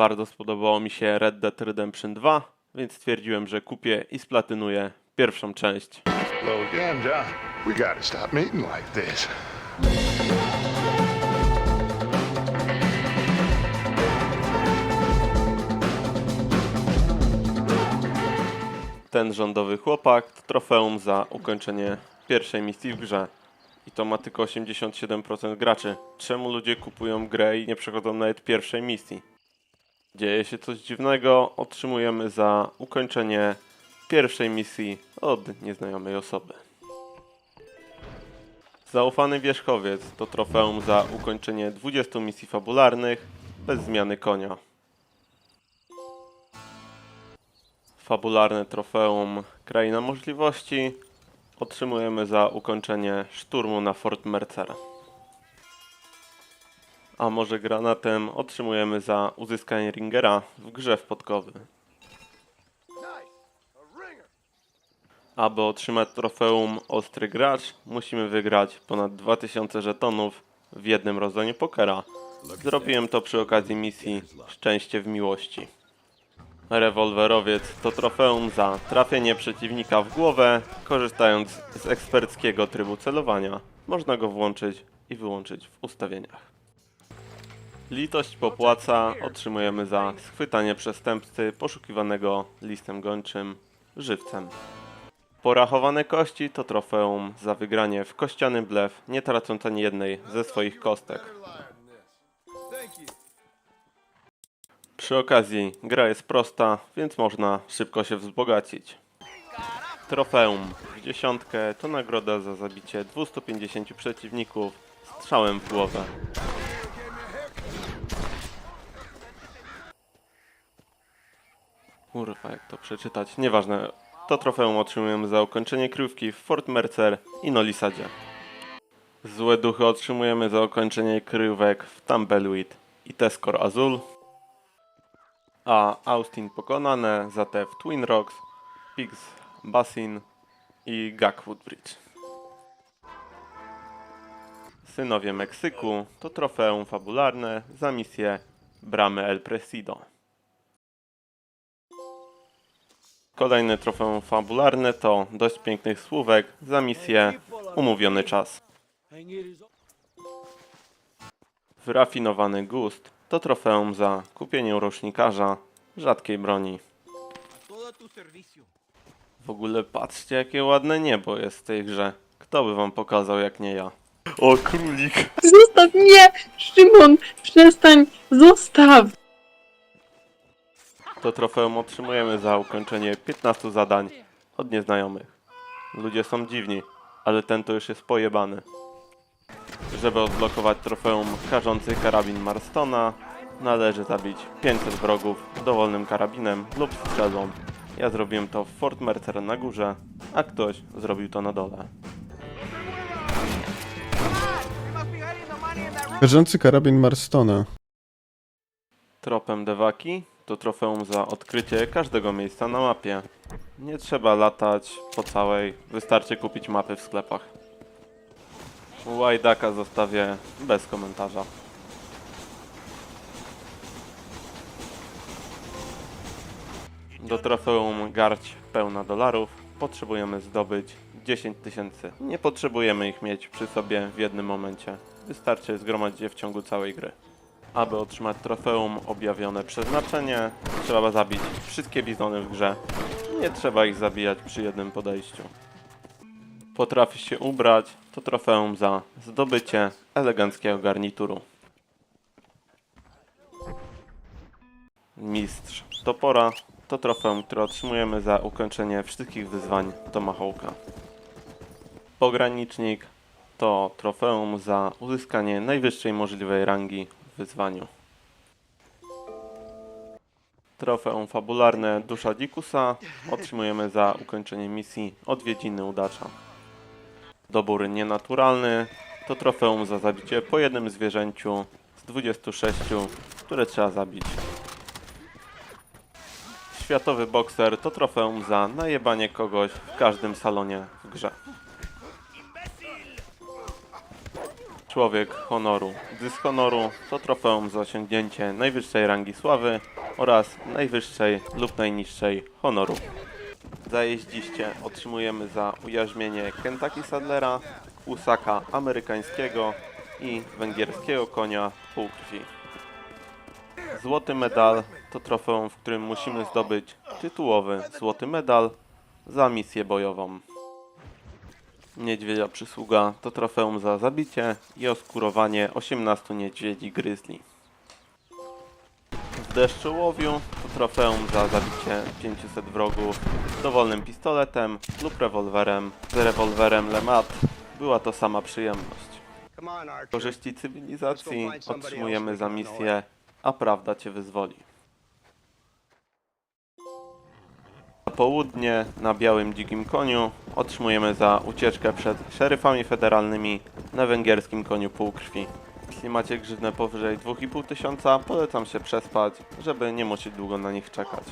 Bardzo spodobało mi się Red Dead Redemption 2, więc stwierdziłem, że kupię i splatynuję pierwszą część. Ten rządowy chłopak to trofeum za ukończenie pierwszej misji w grze. I to ma tylko 87% graczy. Czemu ludzie kupują grę i nie przechodzą nawet pierwszej misji? Dzieje się coś dziwnego, otrzymujemy za ukończenie pierwszej misji od nieznajomej osoby. Zaufany wierzchowiec to trofeum za ukończenie 20 misji fabularnych bez zmiany konia. fabularne trofeum Kraina Możliwości otrzymujemy za ukończenie szturmu na Fort Mercer. A może granatem otrzymujemy za uzyskanie ringera w grze w podkowy. Aby otrzymać trofeum Ostry Gracz, musimy wygrać ponad 2000 żetonów w jednym rozdaniu pokera. Zrobiłem to przy okazji misji Szczęście w miłości. Rewolwerowiec to trofeum za trafienie przeciwnika w głowę, korzystając z eksperckiego trybu celowania. Można go włączyć i wyłączyć w ustawieniach. Litość popłaca otrzymujemy za schwytanie przestępcy poszukiwanego listem gończym żywcem. Porachowane kości to trofeum za wygranie w kościany blef, nie tracąc ani jednej ze swoich kostek. Przy okazji, gra jest prosta, więc można szybko się wzbogacić. Trofeum w dziesiątkę to nagroda za zabicie 250 przeciwników strzałem w głowę. Kurwa, jak to przeczytać? Nieważne. To trofeum otrzymujemy za ukończenie kryjówki w Fort Mercer i Nolisadzie. Złe duchy otrzymujemy za ukończenie kryjówek w Tumbleweed i Teskor Azul a Austin pokonane za te w Twin Rocks, Pigs Basin i Gagwood Bridge. Synowie Meksyku to trofeum fabularne za misję Bramy El Presido. Kolejne trofeum fabularne to dość pięknych słówek za misję Umówiony czas. Wyrafinowany gust to trofeum za kupienie rusznikarza rzadkiej broni. W ogóle patrzcie jakie ładne niebo jest w tej grze. Kto by wam pokazał jak nie ja? O królik! Zostaw mnie! Szymon, przestań! Zostaw! To trofeum otrzymujemy za ukończenie 15 zadań od nieznajomych. Ludzie są dziwni, ale ten to już jest pojebany. Żeby odblokować trofeum karzący karabin Marstona, należy zabić 500 wrogów dowolnym karabinem lub strzelbą. Ja zrobiłem to w Fort Mercer na górze, a ktoś zrobił to na dole. Karzący karabin Marstona. Tropem Dewaki to trofeum za odkrycie każdego miejsca na mapie. Nie trzeba latać po całej, wystarczy kupić mapy w sklepach. Łajdaka zostawię bez komentarza. Do trofeum garść pełna dolarów potrzebujemy zdobyć 10 tysięcy. Nie potrzebujemy ich mieć przy sobie w jednym momencie. Wystarczy zgromadzić je w ciągu całej gry. Aby otrzymać trofeum objawione przeznaczenie, trzeba zabić wszystkie bizony w grze. Nie trzeba ich zabijać przy jednym podejściu. Potrafi się ubrać, to trofeum za zdobycie eleganckiego garnituru. Mistrz Topora to trofeum, które otrzymujemy za ukończenie wszystkich wyzwań Tomahawka. Pogranicznik to trofeum za uzyskanie najwyższej możliwej rangi wyzwaniu. Trofeum fabularne Dusza Dikusa otrzymujemy za ukończenie misji Odwiedziny Udacza. Dobór nienaturalny to trofeum za zabicie po jednym zwierzęciu z 26, które trzeba zabić. Światowy bokser to trofeum za najebanie kogoś w każdym salonie w grze. Człowiek honoru. Dyshonoru to trofeum za osiągnięcie najwyższej rangi sławy oraz najwyższej lub najniższej honoru. Za jeździście otrzymujemy za ujarzmienie Kentucky Saddlera, usaka amerykańskiego i węgierskiego konia półkrwi. Złoty medal to trofeum, w którym musimy zdobyć tytułowy złoty medal za misję bojową. Niedźwiedzia przysługa to trofeum za zabicie i oskurowanie 18 niedźwiedzi gryzli. W deszczołowiu to trofeum za zabicie 500 wrogów dowolnym pistoletem lub rewolwerem. Z rewolwerem Lemat była to sama przyjemność. Korzyści cywilizacji otrzymujemy za misję, a prawda cię wyzwoli. Południe, na białym dzikim koniu, otrzymujemy za ucieczkę przed szeryfami federalnymi na węgierskim koniu półkrwi. Jeśli macie grzywnę powyżej 2,5 tysiąca, polecam się przespać, żeby nie musieć długo na nich czekać.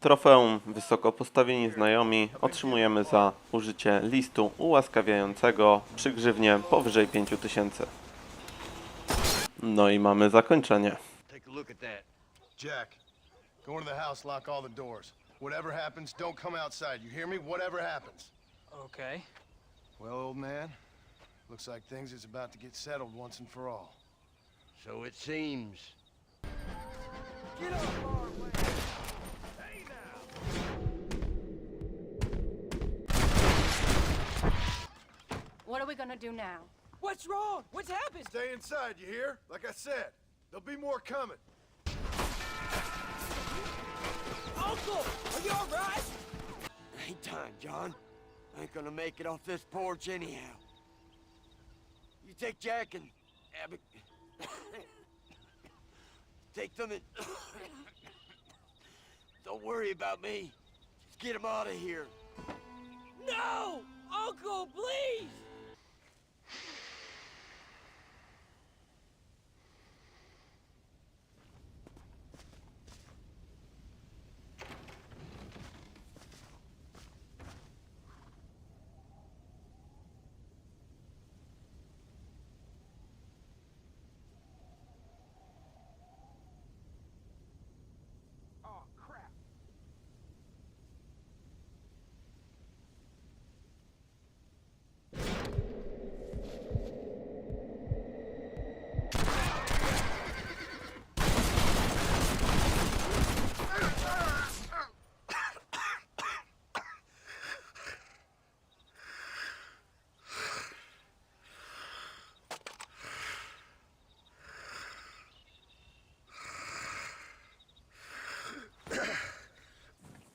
Trofeum wysoko postawieni znajomi otrzymujemy za użycie listu ułaskawiającego przy grzywnie powyżej 5000. No i mamy zakończenie. Take a look at that. Jack, go into the house, lock all the doors. Whatever happens, don't come outside. You hear me? Whatever happens. Okay. Well, old man, looks like things is about to get settled once and for all. So it seems. Get off our way. Hey now. What are we gonna do now? What's wrong? What's happened? Stay inside, you hear? Like I said, there'll be more coming. Uncle, are you all right? Ain't time, John. I ain't gonna make it off this porch anyhow. You take Jack and Abby. take them and. Don't worry about me. Just get them out of here. No! Uncle, please!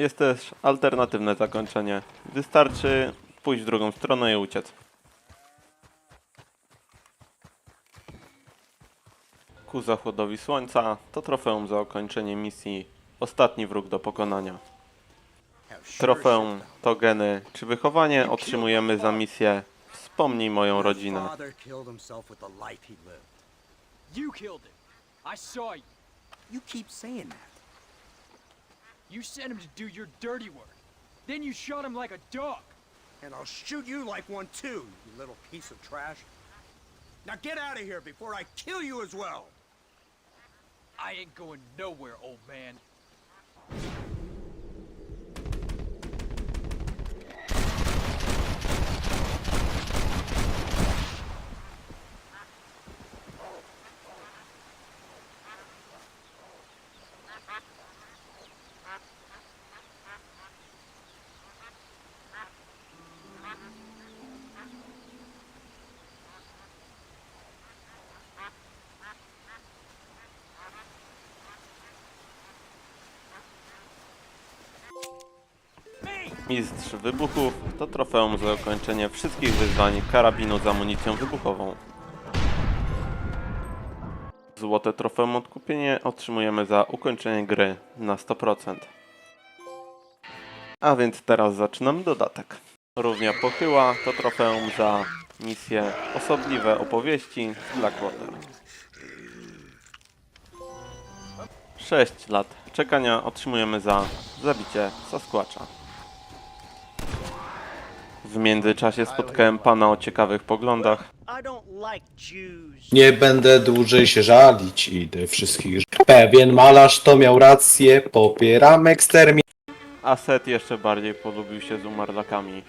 Jest też alternatywne zakończenie. Wystarczy pójść w drugą stronę i uciec. Ku zachodowi słońca to trofeum za ukończenie misji Ostatni wróg do pokonania. Trofeum to geny czy wychowanie otrzymujemy za misję Wspomnij moją rodzinę. You keep saying that. You sent him to do your dirty work. Then you shot him like a dog. And I'll shoot you like one too, you little piece of trash. Now get out of here before I kill you as well! I ain't going nowhere, old man. Mistrz wybuchów to trofeum za ukończenie wszystkich wyzwań karabinu z amunicją wybuchową. Złote trofeum odkupienie otrzymujemy za ukończenie gry na 100%. A więc teraz zaczynamy dodatek. Równia pochyła to trofeum za misję Osobliwe opowieści z Blackwater. 6 lat czekania otrzymujemy za zabicie Sasquatcha. W międzyczasie spotkałem pana o ciekawych poglądach I. Nie będę dłużej się żalić, idę wszystkich. ż- Pewien malarz to miał rację, popieram ekstermin. A Seth jeszcze bardziej polubił się z umarlakami.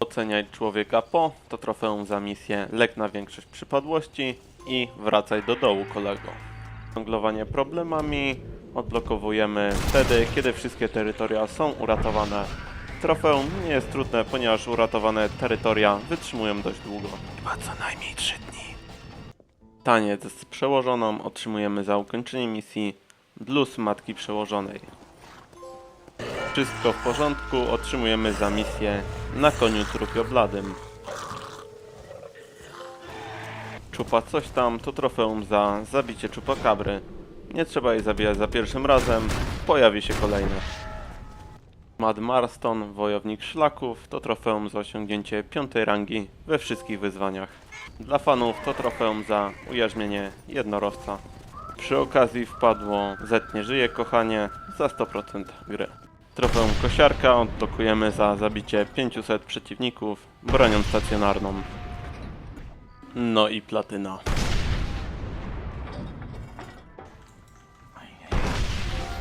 Oceniaj człowieka po to trofeum za misję lek na większość przypadłości i wracaj do dołu kolego. Żonglowanie problemami odblokowujemy wtedy, kiedy wszystkie terytoria są uratowane. Trofeum nie jest trudne, ponieważ uratowane terytoria wytrzymują dość długo. Chyba co najmniej 3 dni. Taniec z przełożoną otrzymujemy za ukończenie misji Blues Matki Przełożonej. Wszystko w porządku otrzymujemy za misję na koniu trupiobladym. Czupa coś tam to trofeum za zabicie czupakabry. Nie trzeba jej zabijać za pierwszym razem, pojawi się kolejne. Mad Marston, wojownik szlaków, to trofeum za osiągnięcie piątej rangi we wszystkich wyzwaniach. Dla fanów to trofeum za ujarzmienie jednorożca. Przy okazji wpadło Zetnie żyje kochanie za 100% gry. Trofeum kosiarka odblokujemy za zabicie 500 przeciwników bronią stacjonarną. No i platyna.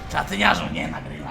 Czatyniarzu, nie nagrywaj tak.